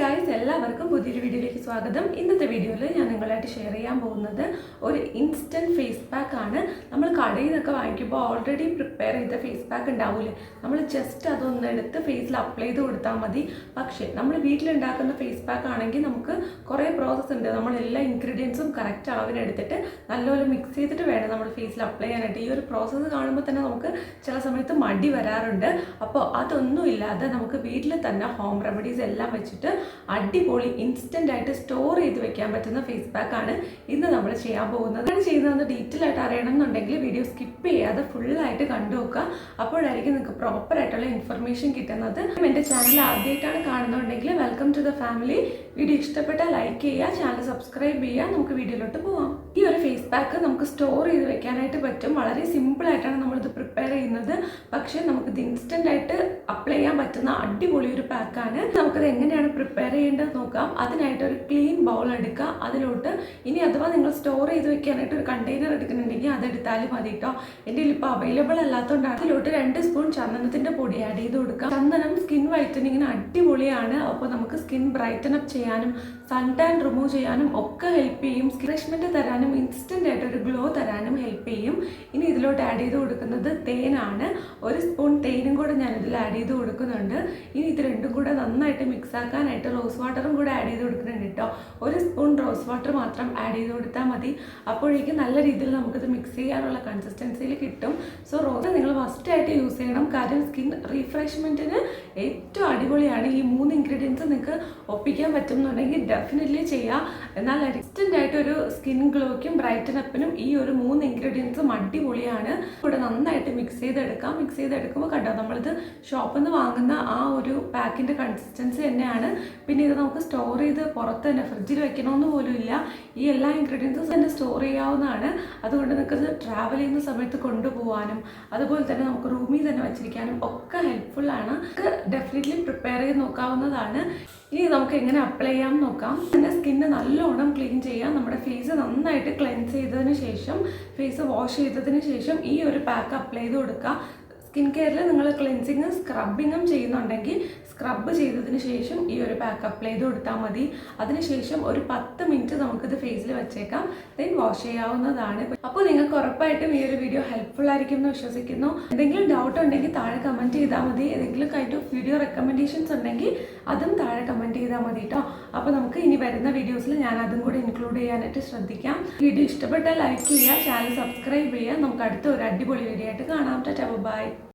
Guys എല്ലാവർക്കും പുതിയൊരു വീഡിയോയിലേക്ക് സ്വാഗതം. ഇന്നത്തെ വീഡിയോയിൽ ഞാൻ നിങ്ങളായിട്ട് ഷെയർ ചെയ്യാൻ പോകുന്നത് ഒരു ഇൻസ്റ്റന്റ് ഫേസ് പാക്ക് ആണ്. നമ്മൾ കടയിൽ നിന്നൊക്കെ വാങ്ങിക്കുമ്പോൾ ഓൾറെഡി പ്രിപ്പയർ ചെയ്ത ഫേസ് പാക്ക് ഉണ്ടാവില്ലേ നമ്മൾ ജസ്റ്റ് അതൊന്ന് എടുത്ത് ഫേസിൽ അപ്ലൈ ചെയ്ത് കൊടുത്താൽ മതി. പക്ഷേ നമ്മൾ വീട്ടിലുണ്ടാക്കുന്ന ഫേസ് പാക്ക് ആണെങ്കിൽ നമുക്ക് കുറേ പ്രോസസ്സ് ഉണ്ട്. നമ്മൾ എല്ലാ ഇൻഗ്രീഡിയൻസും കറക്റ്റ് അളവിനെടുത്തിട്ട് നല്ലപോലെ മിക്സ് ചെയ്തിട്ട് വേണം നമ്മൾ ഫേസിൽ അപ്ലൈ ചെയ്യാനായിട്ട്. ഈ ഒരു പ്രോസസ്സ് കാണുമ്പോൾ തന്നെ നമുക്ക് ചില സമയത്ത് മടി വരാറുണ്ട്. അപ്പോൾ അതൊന്നും ഇല്ലാതെ നമുക്ക് വീട്ടിൽ തന്നെ ഹോം റെമഡീസ് എല്ലാം വെച്ചിട്ട് അടിപൊളി ഇൻസ്റ്റന്റ് ആയിട്ട് സ്റ്റോർ ചെയ്ത് വെക്കാൻ പറ്റുന്ന ഫേസ് പാക്ക് ആണ് ഇന്ന് നമ്മൾ ചെയ്യാൻ പോകുന്നത്. അങ്ങനെ ചെയ്യുന്നതെന്ന് ഡീറ്റെയിൽ ആയിട്ട് അറിയണം എന്നുണ്ടെങ്കിൽ വീഡിയോ സ്കിപ്പ് ചെയ്യാതെ ഫുള്ളായിട്ട് കണ്ടു നോക്കുക. അപ്പോഴായിരിക്കും നിങ്ങൾക്ക് പ്രോപ്പർ ആയിട്ടുള്ള ഇൻഫർമേഷൻ കിട്ടുന്നത്. എന്റെ ചാനൽ ആദ്യമായിട്ടാണ് കാണുന്നുണ്ടെങ്കിൽ welcome to the family video ഇഷ്ടപ്പെട്ടാൽ ലൈക്ക് ചെയ്യുക ചാനൽ സബ്സ്ക്രൈബ് ചെയ്യുക. നമുക്ക് വീഡിയോയിലോട്ട് പോവാം. ഈ ഫേസ് പാക്ക് നമുക്ക് സ്റ്റോർ ചെയ്ത് വെക്കാനായിട്ട് പറ്റും. വളരെ സിമ്പിളായിട്ടാണ് നമ്മളിത് പ്രിപ്പയർ ചെയ്യുന്നത്. പക്ഷേ നമുക്കിത് ഇൻസ്റ്റന്റ് ആയിട്ട് അപ്ലൈ ചെയ്യാൻ പറ്റുന്ന അടിപൊളി ഒരു പാക്കാണ് നമുക്കത് എങ്ങനെയാണ് പ്രിപ്പയർ ചെയ്യേണ്ടത് നോക്കാം. അതിനായിട്ട് ഒരു ക്ലീൻ ബൗൾ എടുക്കുക. അതിലോട്ട് ഇനി അഥവാ നിങ്ങൾ സ്റ്റോർ ചെയ്ത് വെക്കാനായിട്ട് ഒരു കണ്ടെയ്നർ എടുക്കുന്നുണ്ടെങ്കിൽ അതെടുത്താലും മതി കേട്ടോ എന്റെ ഇപ്പോൾ അവൈലബിൾ അല്ലാത്തതുകൊണ്ടാണ് അതിലോട്ട് രണ്ട് സ്പൂൺ ചന്ദനത്തിന്റെ പൊടി ആഡ് ചെയ്ത് കൊടുക്കാം ചന്ദനം സ്കിൻ വൈറ്റനിങ്ങിന് അടിപൊളിയാണ്. അപ്പോൾ നമുക്ക് സ്കിൻ ബ്രൈറ്റൻ അപ്പ് ചെയ്യാനും സൺ ടാൻ റിമൂവ് ചെയ്യാനും ഒക്കെ ഹെൽപ്പ് ചെയ്യും. റിഫ്രഷ്മെന്റ് തരാനും ഇൻസ്റ്റന്റ് ആയിട്ട് ഒരു ഗ്ലോ തരാനും ഹെൽപ്പ് ചെയ്യും. ഇനി ഇതിലോട്ട് ആഡ് ചെയ്ത് കൊടുക്കുന്നത് തേനാണ്. ഒരു സ്പൂൺ തേനും കൂടെ ഞാൻ ഇതിൽ ആഡ് ചെയ്ത് കൊടുക്കുന്നുണ്ട്. ഇനി ഇത് രണ്ടും കൂടെ നന്നായിട്ട് മിക്സ് ആക്കാനായിട്ട് റോസ് വാട്ടറും കൂടെ ആഡ് ചെയ്ത് കൊടുക്കുന്നുണ്ട് കേട്ടോ ഒരു സ്പൂൺ റോസ് വാട്ടർ മാത്രം ആഡ് ചെയ്ത് കൊടുത്താൽ മതി. അപ്പോഴേക്കും നല്ല രീതിയിൽ നമുക്കിത് മിക്സ് ചെയ്യാനുള്ള കൺസിസ്റ്റൻസിയിൽ കിട്ടും. സോ റോസ് നിങ്ങൾ ഫസ്റ്റായിട്ട് യൂസ് ചെയ്യണം. കാര്യം സ്കിൻ റീഫ്രഷ്മെന്റിന് ഏറ്റവും അടിപൊളിയാണ് ഈ മൂന്ന് ഇൻഗ്രീഡിയൻസ് നിങ്ങൾക്ക് ഒപ്പിക്കാൻ പറ്റുന്നുണ്ടെങ്കിൽ ഡെഫിനറ്റ്ലി ചെയ്യാം. എന്നാൽ അഡിസ്റ്റന്റ് ആയിട്ട് ഒരു സ്കിൻ ഗ്ലോയ്ക്കും ബ്രൈറ്റൻ അപ്പിനും ഈ ഒരു മൂന്ന് ഇൻഗ്രീഡിയൻസും അടിപൊളിയാണ്. ഇവിടെ നന്നായിട്ട് മിക്സ് ചെയ്തെടുക്കാം. മിക്സ് ചെയ്തെടുക്കുമ്പോൾ കണ്ടോ നമ്മളിത് ഷോപ്പിൽ നിന്ന് വാങ്ങുന്ന ആ ഒരു പാക്കിന്റെ കൺസിസ്റ്റൻസി തന്നെയാണ്. പിന്നെ ഇത് നമുക്ക് സ്റ്റോർ ചെയ്ത് പുറത്ത് തന്നെ ഫ്രിഡ്ജിൽ വെക്കണമെന്ന് പോലും ഇല്ല. ഈ എല്ലാ ഇൻഗ്രീഡിയൻസും തന്നെ സ്റ്റോർ ചെയ്യാവുന്നതാണ്. അതുകൊണ്ട് നിങ്ങൾക്കത് ട്രാവൽ ചെയ്യുന്ന സമയത്ത് കൊണ്ടുപോകാനും അതുപോലെ തന്നെ നമുക്ക് റൂമിൽ തന്നെ വെച്ചിരിക്കാനും ഒക്കെ ഹെൽപ്ഫുൾ ആണ്. ഡെഫിനറ്റ്ലി പ്രിപ്പയർ ചെയ്ത് നോക്കാവുന്നതാണ്. ഇനി നമുക്ക് എങ്ങനെ അപ്ലൈ ചെയ്യാം നോക്കാം. പിന്നെ സ്കിന്ന് നല്ലോണം ക്ലീൻ ചെയ്യാം നമ്മുടെ ഫേസ് നന്നായിട്ട് ക്ലെൻസ് ചെയ്തതിന് ശേഷം ഫേസ് വാഷ് ചെയ്തതിന് ശേഷം ഈ ഒരു പാക്ക് അപ്ലൈ ചെയ്ത് കൊടുക്കുക. സ്കിൻ കെയറിൽ നിങ്ങൾ ക്ലെൻസിങ്ങും സ്ക്രബിങ്ങും ചെയ്യുന്നുണ്ടെങ്കിൽ സ്ക്രബ് ചെയ്തതിന് ശേഷം ഈ ഒരു പാക്ക് അപ്ലൈ ചെയ്ത് കൊടുത്താൽ മതി അതിനുശേഷം ഒരു പത്ത് മിനിറ്റ് നമുക്കിത് ഫേസിൽ വെച്ചേക്കാം. ദെൻ വാഷ് ചെയ്യാവുന്നതാണ്. അപ്പോൾ നിങ്ങൾക്ക് ഉറപ്പായിട്ടും ഈ ഒരു വീഡിയോ ഹെൽപ്ഫുൾ ആയിരിക്കും എന്ന് വിശ്വസിക്കുന്നു. എന്തെങ്കിലും ഡൗട്ട് ഉണ്ടെങ്കിൽ താഴെ കമന്റ് ചെയ്താൽ മതി. ഏതെങ്കിലും കൈൻഡ് ഓഫ് വീഡിയോ റെക്കമെൻഡേഷൻസ് ഉണ്ടെങ്കിൽ അതും താഴെ കമന്റ് ചെയ്താൽ മതി കേട്ടോ അപ്പോൾ നമുക്ക് ഇനി വരുന്ന വീഡിയോസിൽ ഞാൻ അതും കൂടി ഇൻക്ലൂഡ് ചെയ്യാനായിട്ട് ശ്രദ്ധിക്കാം. വീഡിയോ ഇഷ്ടപ്പെട്ടാൽ ലൈക്ക് ചെയ്യുക ചാനൽ സബ്സ്ക്രൈബ് ചെയ്യുക. നമുക്ക് അടുത്ത ഒരു അടിപൊളി വീഡിയോ ആയിട്ട് കാണാം. Tata bye